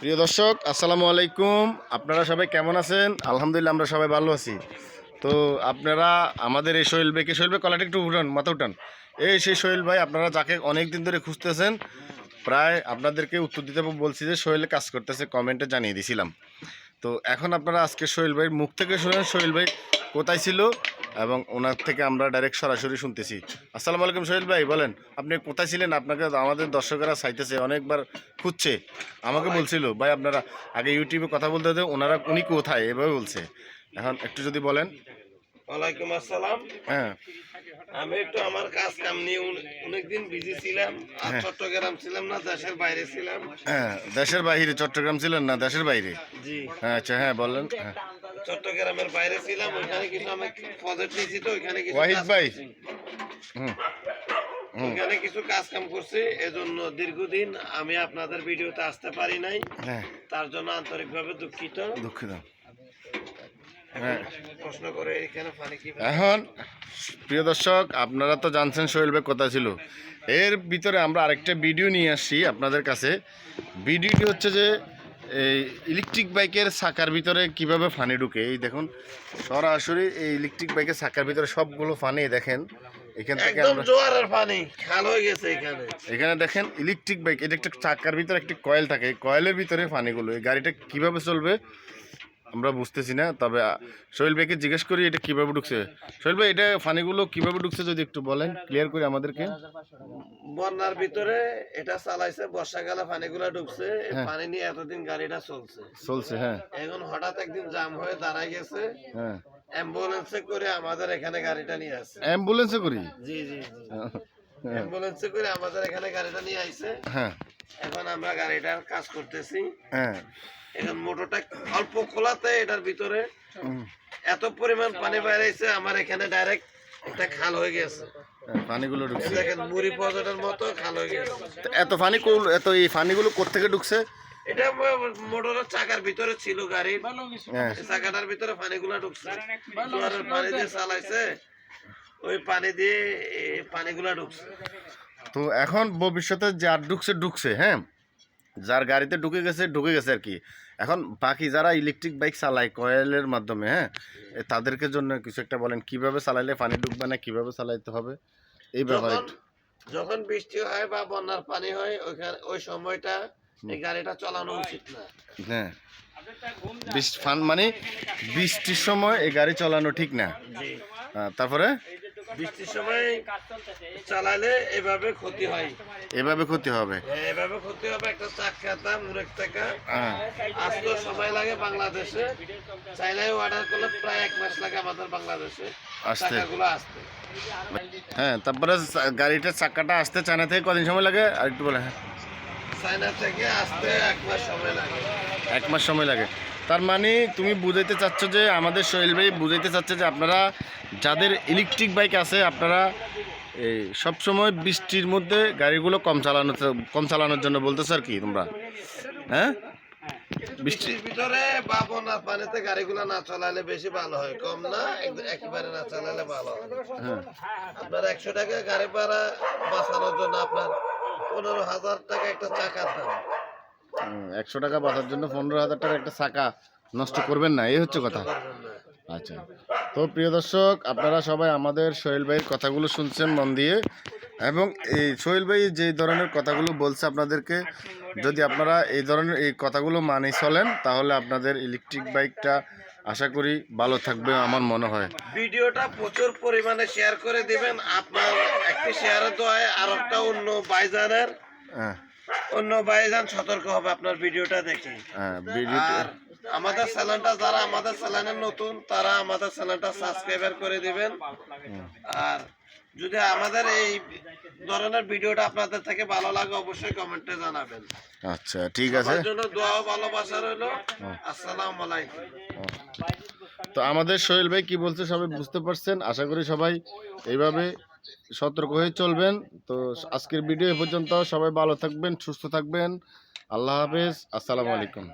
প্রিয় দর্শক, আসসালামু আলাইকুম। আপনারা সবাই কেমন আছেন? আলহামদুলিল্লাহ, আমরা সবাই ভালো আছি। তো আপনারা আমাদের এই সোহেল ভাইকে, সোহেল ভাই কলাটা একটু উঠান, মাথা উঠান। এই সেই সোহেল ভাই, আপনারা যাকে অনেক দিন ধরে খুঁজতেছেন, প্রায় আপনাদেরকে উত্তর দিতে বলছি যে সোহেল কাজ করতেছে, কমেন্টে জানিয়ে দিয়েছিলাম তো এখন আপনারা আজকে সোহেল ভাইয়ের মুখ থেকে শুনেন, সোহেল ভাই কোথায় ছিল? এবং ওনার থেকে আমরা ডাইরেক্ট সরাসরি শুনতেছি। আসসালামু আলাইকুম সোহেল ভাই বলেন আপনি কোথায় ছিলেন? আপনাকে আমাদের দর্শকেরা চাইতেছে অনেকবার খুঁজছে। আমাকে বলছিল ভাই আপনারা আগে ইউটিউবে কথা বলতে হতো ওনারা উনি কোথায়? এভাবে বলছে। এখন একটু যদি বলেন। ওয়ালাইকুম আসসালাম। হ্যাঁ। আমি একটু আমার কাজ কাম নিয়ে অনেকদিন বিজি ছিলাম। আর হ্যাঁ। চট্টগ্রাম ছিলাম না দেশের বাইরে ছিলাম। হ্যাঁ দেশের বাইরে চট্টগ্রাম ছিলেন না দেশের বাইরে? জি। হ্যাঁ আচ্ছা হ্যাঁ বলেন। হ্যাঁ। চট্টগ্রামের বাইরে ছিলাম ওইখানে কিছু আমি প্রজেক্ট নিয়েছি তো ওইখানে কিছু ওয়াহিদ ভাই। ওইখানে কিছু কাজ কাম করছি এজন্য দীর্ঘদিন আমি আপনাদের ভিডিওতে আসতে পারি নাই। হ্যাঁ। তার জন্য আন্তরিকভাবে দুঃখিত। দুঃখিত। হ্যাঁ। এখানে প্রিয় দর্শক আপনারা তো জানছেন সোহেল ভাই কথা ছিল। এর ভিতরে আমরা আরেকটা ভিডিও নিয়ে আসছি আপনাদের কাছে। ভিডিওটি হচ্ছে যে এই ইলেকট্রিক বাইকের চাকার ভিতরে কীভাবে ফানি ঢুকে? এই দেখুন সরাসরি এই ইলেকট্রিক বাইকের চাকার ভিতরে সবগুলো ফানি দেখেন। এখান থেকে আমরা জোয়ারের পানি খাল হয়ে গেছে এখানে। এখানে দেখেন ইলেকট্রিক বাইক এটা একটা চাকার ভিতরে একটি কয়েল থাকে। এই কয়েলের ভিতরে ফানিগুলো এই গাড়িটা কীভাবে চলবে? আমরা বুঝতেছি না তবে সোহেল ভাইকে জিজ্ঞেস করি এটা কীভাবে ঢুকছে। সোহেল ভাই এটা ফানিগুলো কীভাবে ঢুকছে যদি একটু বলেন ক্লিয়ার করে আমাদেরকে? বন্যার ভিতরে এটা চালাইছে বর্ষাকালে পানিগুলা ঢুকছে হ্যাঁ। পানি নিয়ে এতদিন গাড়িটা চলছে। চলছে হ্যাঁ। এখন হঠাৎ একদিন জাম হয়ে দাঁড়াই গেছে। হ্যাঁ। অ্যাম্বুলেন্সে করে আমাদের এখানে গাড়িটা নিয়ে আসছে। অ্যাম্বুলেন্সে করি? জি জি জি। হ্যাঁ। অ্যাম্বুলেন্সে করে আমাদের এখানে গাড়িটা নিয়ে আইছে। হ্যাঁ। এখন আমরা গাড়িটার কাজ করতেছি। হ্যাঁ। এখন মোটরটা অল্প খোলাতে এটার ভিতরে এত পরিমাণ পানি বাইরেছে আমার এখানে ডাইরেক্ট একটা খাল হয়ে গেছে। হ্যাঁ, ঢুকছে। দেখেন মুড়ি পজেটের মতো খাল হয়ে গেছে। এত কোল- এত এই ফানিগুলো কোত্থেকে ঢুকছে? এটা মোটরের চাকার ভিতরে ছিল গাড়ির। হ্যাঁ। চাকাটার ভিতরে পানিগুলো ঢুকছে। পানি দিয়ে চালাইছে ওই পানি দিয়ে এই পানিগুলা ঢুকছে। তো এখন ভবিষ্যতে যার ঢুকছে ঢুকছে হ্যাঁ? যার গাড়িতে ঢুকে গেছে ঢুকে গেছে আর কি। এখন বাকি যারা ইলেকট্রিক বাইক চালায় কয়েলের মাধ্যমে হ্যাঁ? তাদেরকে জন্য কিছু একটা বলেন কীভাবে চালাইলে পানি ঢুকবে না কীভাবে চালাইতে হবে? এই ব্যাপারে যখন বৃষ্টি হয় বা বন্যার পানি হয় ওইখানে ওই সময়টা এই গাড়িটা চালানো উচিত না। হ্যাঁ। বৃষ্টি ফান মানে বৃষ্টির সময় এই গাড়ি চালানো ঠিক না। তারপরে? বৃষ্টির সময় চালালে এভাবে ক্ষতি হয়। এভাবে ক্ষতি হবে? এভাবে ক্ষতি হবে একটা চাক খাতা মুরেক টাকা। হ্যাঁ। আসতেও সময় লাগে বাংলাদেশে। চাইলে অর্ডার করলে প্রায় এক মাস লাগে আমাদের বাংলাদেশে। আসতে। আসতে। হ্যাঁ তারপরে গাড়িটার চাকাটা আসতে চায়না থেকে কদিন সময় লাগে? আর একটু বলে হ্যাঁ। চায়না থেকে আসতে এক মাস সময় লাগে। এক মাস সময় লাগে। তার মানে তুমি বুঝাইতে চাচ্ছ যে আমাদের সোহেল ভাই বুঝাইতে চাচ্ছে যে আপনারা যাদের ইলেকট্রিক বাইক আছে আপনারা এই সবসময় বৃষ্টির মধ্যে গাড়িগুলো কম চালানো কম চালানোর জন্য বলতেছো আর কি তোমরা? হ্যাঁ? বৃষ্টির ভিতরে বা বন্যার পানিতে গাড়িগুলো না চালালে বেশি ভালো হয়। কম না এক- একেবারে না চালালে ভালো হয়। হ্যাঁ। আপনার একশো টাকা গাড়ি ভাড়া বাঁচানোর জন্য আপনার পনেরো হাজার টাকা একটা চাকার দাম একশো টাকা বাঁচার জন্য পনেরো হাজার টাকা একটা চাকা নষ্ট করবেন না এই হচ্ছে কথা। আচ্ছা তো প্রিয় দর্শক আপনারা সবাই আমাদের সোহেল ভাইয়ের কথাগুলো শুনছেন মন দিয়ে এবং এই সোহেল ভাই যে ধরনের কথাগুলো বলছে আপনাদেরকে যদি আপনারা এই ধরনের এই কথাগুলো মানি চলেন তাহলে আপনাদের ইলেকট্রিক বাইকটা আশা করি ভালো থাকবে আমার মনে হয়। ভিডিওটা প্রচুর পরিমাণে শেয়ার করে দেবেন। আপনার একটি শেয়ারের দোয়ায় আর একটা অন্য বাইজানের হ্যাঁ। অন্য বাইজান সতর্ক হবে আপনার ভিডিওটা দেখে। হ্যাঁ ভিডিওটি আমাদের চ্যানেলটা যারা আমাদের চ্যানেলে নতুন তারা আমাদের চ্যানেলটা সাবস্ক্রাইবার করে দিবেন। আর যদি আমাদের এই ধরনের ভিডিওটা আপনাদের থেকে ভালো লাগে অবশ্যই কমেন্টে জানাবেন। আচ্ছা ঠিক আছে। জন্য দোয়া ভালোবাসা রইল। আসসালামু আলাইকুম। তো আমাদের সোহেল ভাই কি বলছে সবাই বুঝতে পারছেন? আশা করি সবাই এইভাবে সতর্ক হয়ে চলবেন। তো আজকের ভিডিও এ পর্যন্ত সবাই ভালো থাকবেন, সুস্থ থাকবেন। আল্লাহ হাফেজ, আসসালামু আলাইকুম।